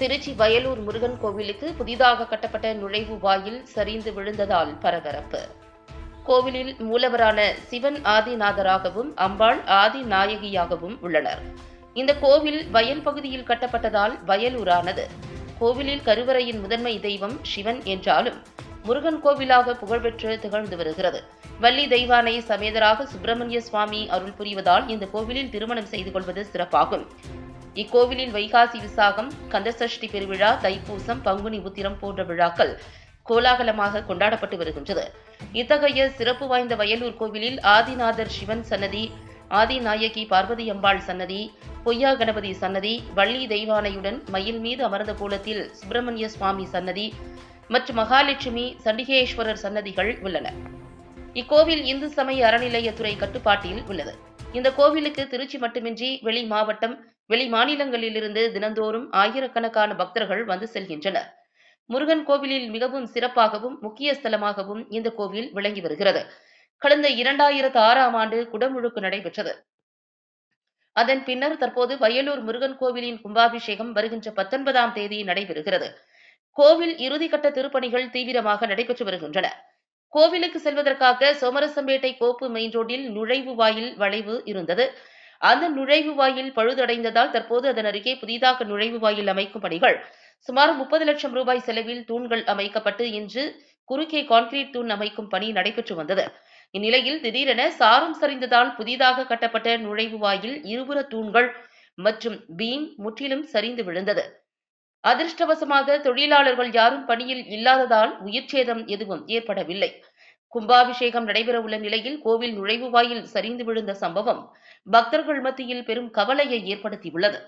திருச்சி வயலூர் முருகன் கோவிலுக்கு புதிதாக கட்டப்பட்ட நுழைவு வாயில் சரிந்து விழுந்ததால் பரபரப்பு. கோவிலில் மூலவரான சிவன் ஆதிநாதராகவும் அம்பாள் ஆதிநாயகியாகவும் உள்ளனர். இந்த கோவில் வயல் பகுதியில் கட்டப்பட்டதால் வயலூரானது. கோவிலில் கருவறையின் முதன்மை தெய்வம் சிவன் என்றாலும் முருகன் கோவிலாக புகழ்பெற்று திகழ்ந்து வருகிறது. வள்ளி தெய்வானை சமேதராக சுப்பிரமணிய சுவாமி அருள் புரிவதால் இந்த கோவிலில் திருமணம் செய்து கொள்வது சிறப்பாகும். இக்கோவிலில் வைகாசி விசாகம் கந்தசஷ்டி பெருவிழா தைப்பூசம் பங்குனி உத்திரம் போன்ற விழாக்கள் கோலாகலமாக கொண்டாடப்பட்டு வருகின்றது. இத்தகைய சிறப்பு வாய்ந்த வயலூர் கோவிலில் ஆதிநாதர் சிவன் சன்னதி ஆதிநாயகி பார்வதி அம்பாள் சன்னதி பொய்யா கணபதி சன்னதி வள்ளி தெய்வானையுடன் மயில் மீது அமர்ந்த கோலத்தில் சுப்பிரமணிய சுவாமி சன்னதி மற்றும் மகாலட்சுமி சண்டிகேஸ்வரர் சன்னதிகள் உள்ளன. இக்கோவில் இந்து சமய அறநிலையத்துறை கட்டுப்பாட்டில் உள்ளது. இந்த கோவிலுக்கு திருச்சி மட்டுமின்றி வெளி மாவட்டம் வெளி மாநிலங்களிலிருந்து தினந்தோறும் ஆயிரக்கணக்கான பக்தர்கள் வந்து செல்கின்றனர். முருகன் கோவிலில் மிகவும் சிறப்பாகவும் முக்கிய ஸ்தலமாகவும் இந்த கோவில் விளங்கி வருகிறது. கடந்த இரண்டாயிரத்து ஆறாம் ஆண்டு குடமுழுக்கு நடைபெற்றது. அதன் பின்னர் தற்போது வயலூர் முருகன் கோவிலின் கும்பாபிஷேகம் வருகின்ற பத்தொன்பதாம் தேதி நடைபெறுகிறது. கோவில் இறுதிக்கட்ட திருப்பணிகள் தீவிரமாக நடைபெற்று வருகின்றன. கோவிலுக்கு செல்வதற்காக சோமரசம்பேட்டை கோப்பு மெயின் ரோட்டில் நுழைவு வாயில் வளைவு இருந்தது. அந்த நுழைவு வாயில் பழுதடைந்ததால் தற்போது அதன் அருகே புதிதாக நுழைவு வாயில் அமைக்கும் பணிகள். சுமார் முப்பது லட்சம் ரூபாய் செலவில் தூண்கள் அமைக்கப்பட்டு இன்று குறுக்கே கான்கிரீட் தூண் அமைக்கும் பணி நடைபெற்று வந்தது. இந்நிலையில் திடீரென சாரம் சரிந்ததால் புதிதாக கட்டப்பட்ட நுழைவு வாயில் இருபுற தூண்கள் மற்றும் பீம் முற்றிலும் சரிந்து விழுந்தது. அதிர்ஷ்டவசமாக தொழிலாளர்கள் யாரும் பணியில் இல்லாததால் உயிர்ச்சேதம் எதுவும் ஏற்படவில்லை. கும்பாபிஷேகம் நடைபெறவுள்ள நிலையில் கோவில் நுழைவு வாயில் சரிந்து விழுந்த சம்பவம் பக்தர்கள் மத்தியில் பெரும் கவலையை ஏற்படுத்தியுள்ளது.